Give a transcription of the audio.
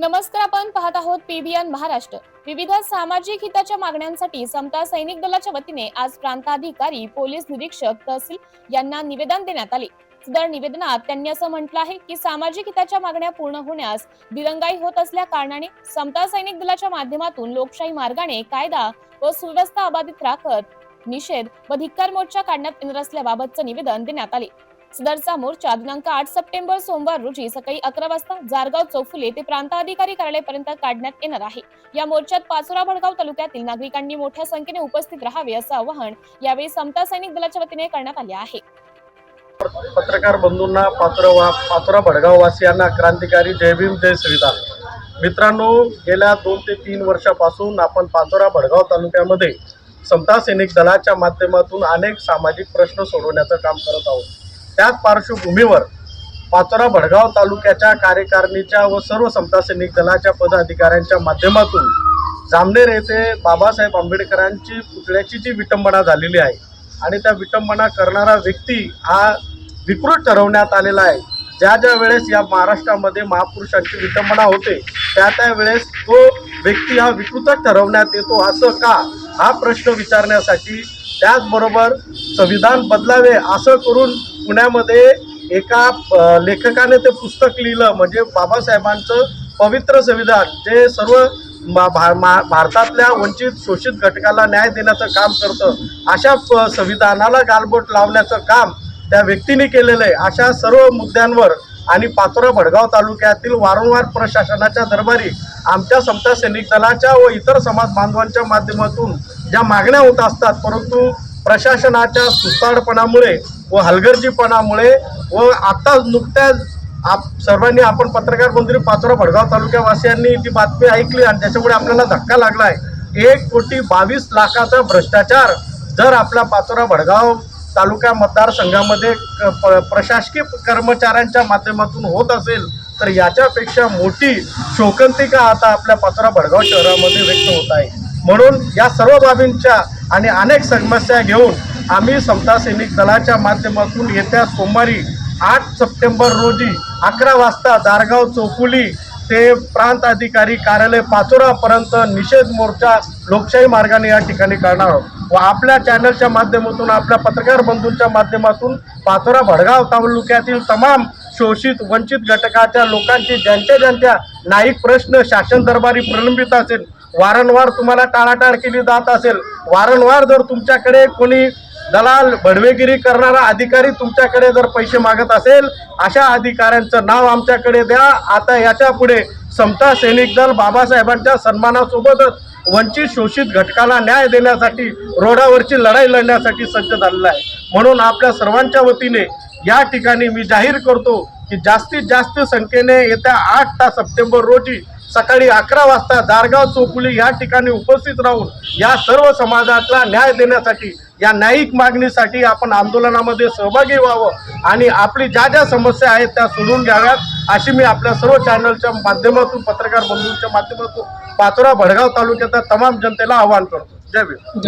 नमस्कार आपण पाहत आहोत पीबीएन महाराष्ट्र. विविध सामाजिक हिताच्या मागण्यांसाठी समता सैनिक दलाच्या वतीने आज प्रांताधिकारी पोलीस निरीक्षक तहसील यांना निवेदन देण्यात आले. सदर निवेदनात त्यांनी असं म्हटलं आहे की सामाजिक हिताच्या मागण्या पूर्ण होण्यास दिरंगाई होत असल्या कारणाने समता सैनिक दलाच्या माध्यमातून लोकशाही मार्गाने कायदा व सुव्यवस्था अबाधित राखत निषेध व धिक्कार मोर्चा काढण्यात येणार असल्याबाबतचं निवेदन देण्यात आले. सदरचा मोर्चा दिनांक आठ सप्टेंबर सोमवार रोजी सकाळी अकरा वाजता जारगाव चौफुले ते प्रांताधिकारी कार्यालयापर्यंत काढण्यात येणार आहे. या मोर्चात पाचोरा भडगाव तालुक्यातील नागरिकांनी मोठ्या संख्येने उपस्थित राहावे असं आवाहन यावेळी समता सैनिक दलाच्या वतीने करण्यात आले आहे. पत्रकार बंधूंना पाचोरा पाचोरा भडगाव वासियांना क्रांतिकारी जय भीम जय संविधान मित्रांनो गेल्या दोन ते तीन वर्षापासून आपण पाचोरा भडगाव तालुक्यामध्ये समता सैनिक दलाच्या माध्यमातून अनेक सामाजिक प्रश्न सोडवण्याचं काम करत आहोत. त्याच पार्श्वभूमीवर पाचोरा भडगाव तालुक्याच्या कार्यकारिणीच्या व सर्व समता सैनिक दलाच्या पदाधिकाऱ्यांच्या माध्यमातून जामनेर येथे बाबासाहेब आंबेडकरांची पुतळ्याची जी विटंबना झालेली आहे आणि त्या विटंबना करणारा व्यक्ती हा विकृत ठरवण्यात आलेला आहे. ज्या ज्या वेळेस या महाराष्ट्रामध्ये महापुरुषांची विटंबना होते त्या त्या वेळेस तो व्यक्ती हा विकृतच ठरवण्यात येतो असं का? हा प्रश्न विचारण्यासाठी त्याचबरोबर संविधान बदलावे असं करून पुण्यामध्ये एका लेखकाने ते पुस्तक लिहिलं म्हणजे बाबासाहेबांचं पवित्र संविधान जे सर्व मा- भा- भारतातल्या वंचित शोषित घटकाला न्याय देण्याचं काम करतं अशा प- संविधानाला गालबोट लावण्याचं काम त्या व्यक्तीने केलेलं आहे. अशा सर्व मुद्द्यांवर आणि पाचोरा भडगाव तालुक्यातील वारंवार प्रशासनाच्या दरबारी आमच्या समता सैनिक दलाच्या व इतर समाज बांधवांच्या माध्यमातून ज्या मागण्या होत असतात परंतु प्रशासनाच्या सुस्ताडपणामुळे व हलगर्जीपणामुळे व आता नुकत्याच आप सर्वांनी आपण पत्रकार मंत्री पाचोरा भडगाव तालुक्यावासियांनी ती बातमी ऐकली आणि त्याच्यामुळे आपल्याला धक्का लागला आहे एक कोटी बावीस लाखाचा भ्रष्टाचार जर आपल्या पाचोरा भडगाव तालुका मतदारसंघामध्ये क- प- प्रशासकीय कर्मचाऱ्यांच्या माध्यमातून होत असेल तर याच्यापेक्षा मोठी शोकंतिका आता आपल्या पाचोरा भडगाव शहरामध्ये व्यक्त होत आहे. म्हणून या सर्व बाबींच्या आणि अनेक समस्या घेऊन आम्ही समता सैनिक दलाच्या माध्यमातून येत्या सोमवारी आठ सप्टेंबर रोजी अकरा वाजता दारगाव चौफुली ते प्रांत अधिकारी कार्यालय पाचोरापर्यंत निषेध मोर्चा लोकशाही मार्गाने या ठिकाणी करणार आहोत. व आपल्या चॅनलच्या माध्यमातून आपल्या पत्रकार बंधूंच्या माध्यमातून पाचोरा भडगाव तालुक्यातील तमाम शोषित वंचित घटकाच्या लोकांची ज्यांच्या ज्यांच्या न्यायिक प्रश्न शासन दरबारी प्रलंबित असेल वारंवार तुम्हाला टाळाटाळ केली जात असेल वारंवार जर तुमच्याकडे कोणी दलाल भडवेगिरी करणारा अधिकारी तुमच्याकडे जर पैसे मागत असेल अशा अधिकाऱ्यांचं नाव आमच्याकडे द्या. आता याच्यापुढे समता सैनिक दल बाबासाहेबांच्या सन्मानासोबतच वंचित शोषित घटकाला न्याय देण्यासाठी रोडावरची लढाई लढण्यासाठी सज्ज झालेला आहे. म्हणून आपल्या सर्वांच्या वतीने या ठिकाणी मी जाहीर करतो की जास्तीत जास्त संख्येने येत्या आठ ता सप्टेंबर रोजी सकाळी अकरा वाजता दारगाव चौफुली या ठिकाणी उपस्थित राहून या सर्व समाजाला न्याय देण्यासाठी या न्यायिक मागणीसाठी आपण आंदोलनामध्ये सहभागी व्हावं आणि आपली ज्या ज्या समस्या आहेत त्या सोडून घ्याव्यात अशी मी आपल्या सर्व चॅनलच्या माध्यमातून पत्रकार बंधूंच्या माध्यमातून पाचोरा भडगाव तालुक्याच्या तमाम जनतेला आवाहन करतो. जय भीम.